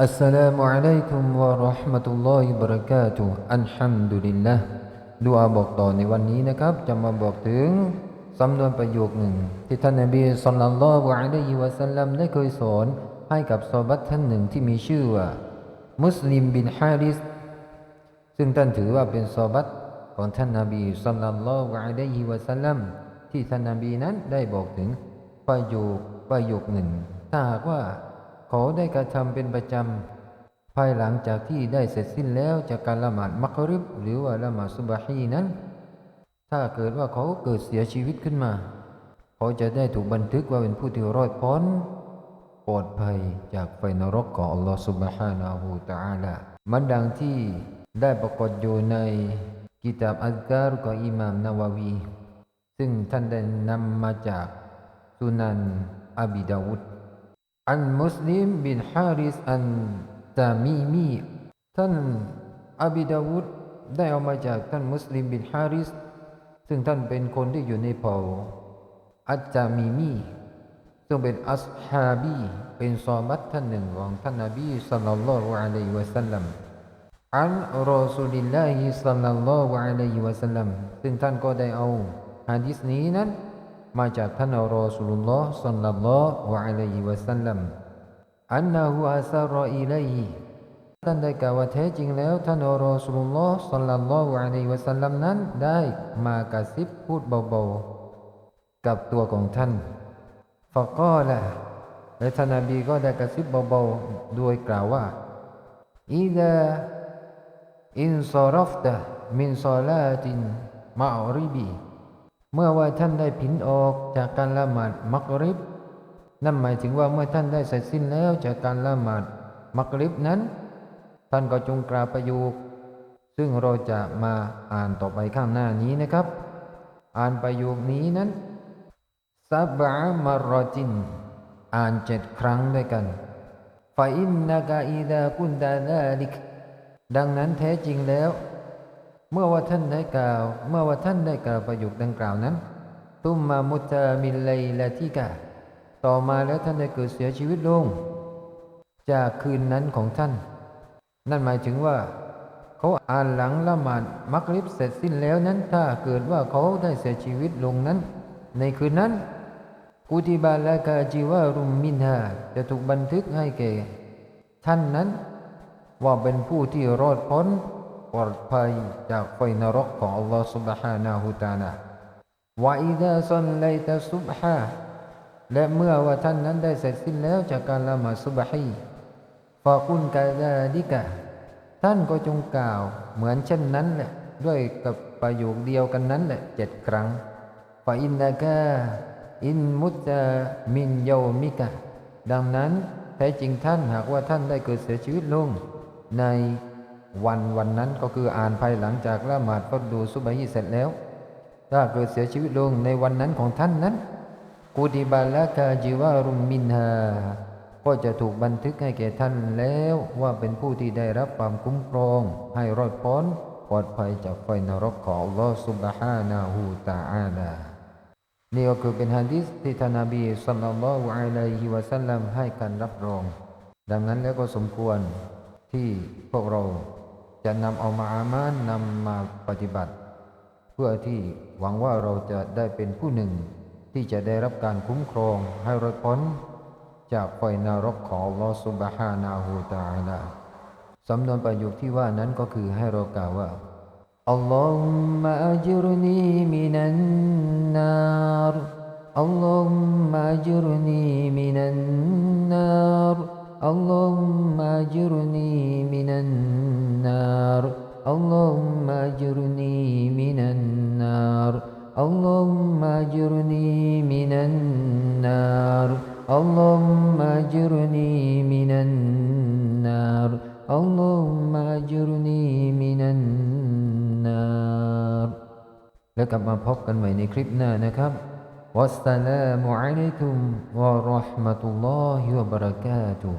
السلام عليكم ورحمة الله وبركاته อัลฮัมดุลิลละดูอาบอกต่อในวันนี้นะครับ จะมาบอกถึงสำนวนประโยคหนึ่ง ที่ท่านนบีสุลต่านละวะอะลัยฮิวะสัลลัมได้เคยสอนให้กับซอบัตท่านหนึ่งที่มีชื่อว่า มุสลิมบินฮาริส ซึ่งท่านถือว่าเป็นซอบัตของท่านนบีสุลต่านละวะอะลัยฮิวะสัลลัมที่ท่านนบีนั้นได้บอกถึงประโยคประโยคหนึ่ง ถ้าหากว่า เขาได้กระทำเป็นประจำ ภายหลังจากที่ได้เสร็จสิ้นแล้วจากการละหมาดมักริบ หรือว่าละหมาดสุบฮีนั้น ถ้าเกิดว่าเขาเกิดเสียชีวิตขึ้นมา เขาจะได้ถูกบันทึกว่าเป็นผู้ที่รอดพ้นปลอดภัยจากไฟนรกของอัลลอฮฺสุบฮานาหูตะอาลามันดังที่ได้ปรากฏอยู่ในกิตาบอัลกัรของอิหม่ามนาวาวี ซึ่งท่านได้นำมาจากสุนันอบิดาวุฒ อันมุสลิมบินฮาริสอันตามีมีท่านอบิดาวุดได้เอามาจากท่านมุสลิมบินฮาริส ซึ่งท่านเป็นคนที่อยู่ในเผ่าอัจจามีมีซึ่งเป็นอัสฮาบี เป็นซอบัตท่านหนึ่งของท่านนบีสัลลัลลอฮุอะลัยฮิวะสัลลัมอันรอซูลิลลาฮิสัลลัลลอฮุอะลัยฮิวะสัลลัมซึ่งท่านก็ได้เอาฮะดิษนี้นั้น มาจากท่านอรอสุลลอฮ์สัลลัลลอฮุอะลัยฮิวะสัลลัมอันนะฮูอัสรออิลัยท่านได้กล่าวว่าแท้จริงแล้วท่านอรอสุลลอฮ์สัลลัลลอฮุอะลัยฮิวะสัลลัมนั้นได้มากระซิบพูดเบาๆกับตัวของท่านฟะกอละและท่านนบีก็ได้กระซิบเบาๆโดยกล่าวว่าอิดะอินซอรฟตะมินซอลาตินมาอริบี เมื่อว่าท่านได้ผินออกจากการละหมาดมักริบ นั่นหมายถึงว่าเมื่อท่านได้เสร็จสิ้นแล้วจากการละหมาดมักริบนั้น ท่านก็จงกราประโยค ซึ่งเราจะมาอ่านต่อไปข้างหน้านี้นะครับ อ่านประโยคนี้นั้นซับะมารจิน อ่านเจ็ดครั้งด้วยกันฟาอินนากาอีดากุนดาดาลิกดังนั้นแท้จริงแล้ว เมื่อว่าท่านได้กล่าว เมื่อว่าท่านได้กล่าวประโยคดังกล่าวนั้น ตุมมามุตามิเลไลละทิกาต่อมาแล้วท่านได้เกิดเสียชีวิตลง จากคืนนั้นของท่าน นั่นหมายถึงว่า เขาอ่านหลังละหมาดมักริบเสร็จสิ้นแล้วนั้น ถ้าเกิดว่าเขาได้เสียชีวิตลงนั้น ในคืนนั้นกุติบาลากาจิวารุมมินฮาจะถูกบันทึกให้แก่ท่านนั้น ว่าเป็นผู้ที่รอดพ้น ปลอดภัยจากไฟนรกของ Allah سبحانه และ تعالى ว่าอิดาซันไลตะซุบฮาและเมื่อว่าท่านนั้นได้เสร็จสิ้นแล้วจากการละหมาดซุบฮีฟากุนกาดาดิกะท่านก็จงกล่าวเหมือนเช่นนั้นแหละด้วยกับประโยคเดียวกันนั้นแหละเจ็ดครั้งฟาอินนากาอินมุตตามินโยมิกะดังนั้นแท้จริงท่านหากว่าท่านได้เกิดเสียชีวิตลงใน วันวันนั้นก็คืออ่านภายหลังจากละหมาดฟัดดูซุบฮีเสร็จแล้ว ถ้าเกิดเสียชีวิตลงในวันนั้นของท่านนั้นกูติบาละกาจิวารุมมินฮาก็จะถูกบันทึกให้แก่ท่านแล้วว่าเป็นผู้ที่ได้รับความคุ้มครอง ให้รอดพ้นปลอดภัยจากไฟนรกของอัลลอฮฺสุบฮานาหูตาอาลานี่ก็คือเป็นฮะดิษที่ท่านนบีสัลลัลลอฮุอะลัยฮิวะสัลลัมให้การรับรอง ดังนั้นแล้วก็สมควรที่พวกเรา จะนำเอามาอามานนำมาปฏิบัติ เพื่อที่หวังว่าเราจะได้เป็นผู้หนึ่ง ที่จะได้รับการคุ้มครองให้รอดพ้น จากไฟนรกของลอสุบฮานาหูตาลาสำนวนประโยคที่ว่านั้นก็คือให้เรากล่าวว่าอัลลอฮุมะอัจ اللهم أجرني من النار اللهم أجرني من النار اللهم أجرني من النار اللهم أجرني من النار แล้วกลับมาพบกันใหม่ในคลิปหน้านะครับ والسلام عليكم ورحمة الله وبركاته